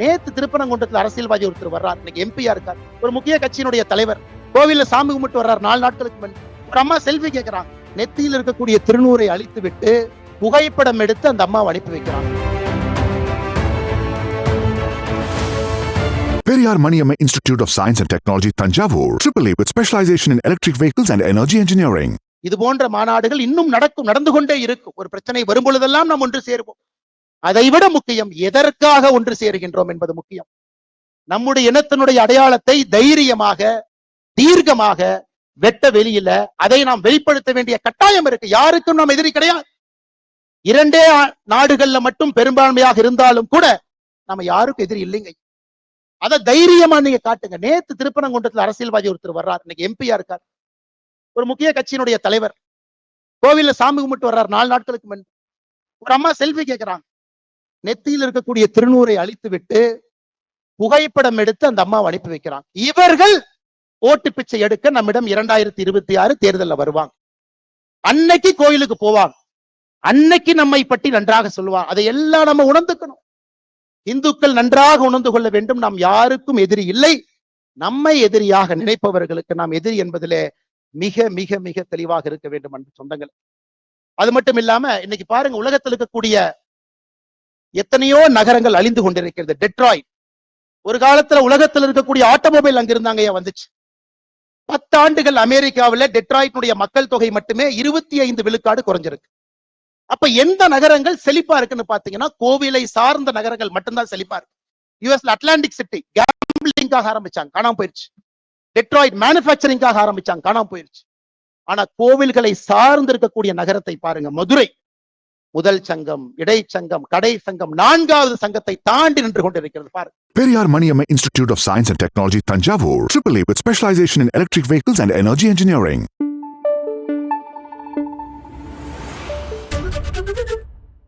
நேத்து திருப்பனங்குன்றத்துல அரசியல்வாதி ஒருத்தர் வர்றார். இன்னைக்கு எம்பியா இருக்கார். ஒரு முக்கிய கட்சியினுடைய தலைவர். கோவில்ல சாமி கும்பிட்டு வர்றார். நாலு நாட்களுக்கு முன்னாடி ஒரு அம்மா செல்ஃபி கேட்கறாங்க நெத்தியில் இருக்கக்கூடிய திருநூரை அழித்து விட்டு புகைப்படம் எடுத்து அந்த அம்மாவை அனுப்பி வைக்கிறாங்க. Periyar Maniamma Institute of Science and Technology, Tanjavur, AAA with specialization in electric vehicles and energy engineering. இது போன்ற மாநாடுகள் இன்னும் நடக்கும் நடந்து கொண்டே இருக்கும். ஒரு பிரச்சனை வரும் பொழுதெல்லாம் நாம் ஒன்று சேருவோம். அதைவிட முக்கியம் எதற்காக ஒன்று சேருகின்றோம் என்பது முக்கியம். நம்முடைய இனத்தினுடைய அடையாளத்தை தைரியமாக தீர்க்கமாக வெட்ட வெளியில அதை நாம் வெளிப்படுத்த வேண்டிய கட்டாயம் இருக்கு. யாருக்கும் நாம் எதிரி கிடையாது. இரண்டே நாடுகள்ல மட்டும் பெரும்பான்மையாக இருந்தாலும் கூட நம்ம யாருக்கும் எதிரி இல்லைங்க. அதை தைரியமா நீங்க காட்டுங்க. நேத்து திருப்பனங்குன்றத்துல அரசியல்வாதி ஒருத்தர் வர்றார். இன்னைக்கு எம்பியா இருக்கார். ஒரு முக்கிய கட்சியினுடைய தலைவர். கோவில்ல சாமி கும்பிட்டு வர்றார். நாலு நாட்களுக்கு முன். ஒரு அம்மா செல்ஃபி கேட்கிறாங்க நெத்தியில் இருக்கக்கூடிய திருநூரை அழித்து விட்டு புகைப்படம் எடுத்து அந்த அம்மாவை அனுப்பி வைக்கிறாங்க இவர்கள் ஓட்டு பிச்சை எடுக்க நம்மிடம் இரண்டாயிரத்தி இருபத்தி ஆறு தேர்தலில் வருவாங்க. அன்னைக்கு கோயிலுக்கு போவாங்க. அன்னைக்கு நம்மை பற்றி நன்றாக சொல்லுவாங்க. அதை எல்லாம் நம்ம உணர்ந்துக்கணும். இந்துக்கள் நன்றாக உணர்ந்து கொள்ள வேண்டும். நாம் யாருக்கும் எதிரி இல்லை. நம்மை எதிரியாக நினைப்பவர்களுக்கு நாம் எதிரி என்பதிலே மிக மிக மிக தெளிவாக இருக்க வேண்டும் அன்பு சொந்தங்கள். அது மட்டும் இல்லாம இன்னைக்கு பாருங்க உலகத்தில் இருக்கக்கூடிய எத்தனையோ நகரங்கள் அழிந்து கொண்டிருக்கிறது. டெட்ராய்ட். ஒரு காலத்துல உலகத்தில் இருக்கக்கூடிய ஆட்டோமொபைல் அங்க இருந்தாங்க ஏன் வந்துச்சு? பத்தாண்டுகள் அமெரிக்காவுல டெட்ராய்டினுடைய மக்கள் தொகை மட்டுமே இருபத்தி ஐந்து விழுக்காடு குறைஞ்சிருக்கு. அப்ப எந்த நகரங்கள் செழிப்பா இருக்குன்னு பாத்தீங்கன்னா கோவிலை சார்ந்த நகரங்கள் மட்டும்தான் செழிப்பா இருக்கு. யுஎஸ்ல அட்லாண்டிக் சிட்டி கேம்பிளிங்காக ஆரம்பிச்சாங்க காணாம போயிருச்சு. டெட்ராய்ட் மேனுஃபேக்சரிங்காக ஆரம்பிச்சாங்க காணாம போயிருச்சு. ஆனா கோவில்களை சார்ந்து இருக்கக்கூடிய நகரத்தை பாருங்க மதுரை. முதல் சங்கம் இடைச்சங்கம் கடை சங்கம் நான்காவது சங்கத்தை தாண்டி நின்று கொண்டிருக்கிறது பாரு Periyar Maniam Institute of Science and Technology Thanjavur triple A with specialisation in electric vehicles and energy engineering